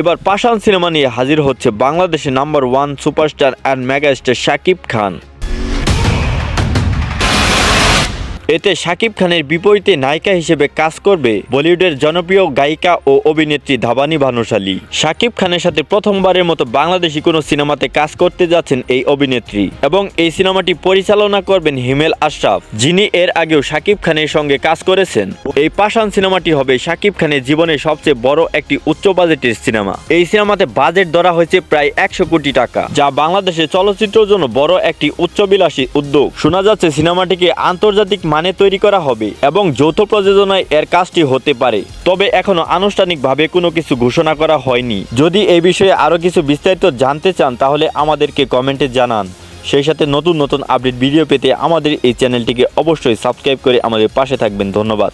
এবার পাশান সিনেমা নিয়ে হাজির হচ্ছে বাংলাদেশের number one superstar and megastar Shakib Khan. এতে শাকিব খানের বিপরীতে নায়িকা হিসেবে কাজ করবে বলিউডের জনপ্রিয় গায়িকা ও অভিনেত্রী ধাবানি ভানুশালী। শাকিব খানের সাথে প্রথমবারের মতো বাংলাদেশি কোনো সিনেমাতে কাজ করতে যাচ্ছেন এই অভিনেত্রী এবং এই সিনেমাটি পরিচালনা করবেন হিমেল আশরাফ, যিনি এর আগেও শাকিব খানের সঙ্গে কাজ করেছেন। এই পাশান সিনেমাটি হবে শাকিব খানের জীবনের সবচেয়ে বড় একটি উচ্চ বাজেটের সিনেমা। এই সিনেমাতে বাজেট ধরা হয়েছে প্রায় একশো কোটি টাকা, যা বাংলাদেশের চলচ্চিত্রের জন্য বড় একটি উচ্চবিলাসী উদ্যোগ। শোনা যাচ্ছে সিনেমাটিকে আন্তর্জাতিক মানে তৈরি করা হবে এবং যৌথ প্রযোজনায় এর কাজটি হতে পারে। তবে এখনও আনুষ্ঠানিকভাবে কোনো কিছু ঘোষণা করা হয়নি। যদি এই বিষয়ে আরও কিছু বিস্তারিত জানতে চান, তাহলে আমাদেরকে কমেন্টে জানান। সেই সাথে নতুন নতুন আপডেট ভিডিও পেতে আমাদের এই চ্যানেলটিকে অবশ্যই সাবস্ক্রাইব করে আমাদের পাশে থাকবেন। ধন্যবাদ।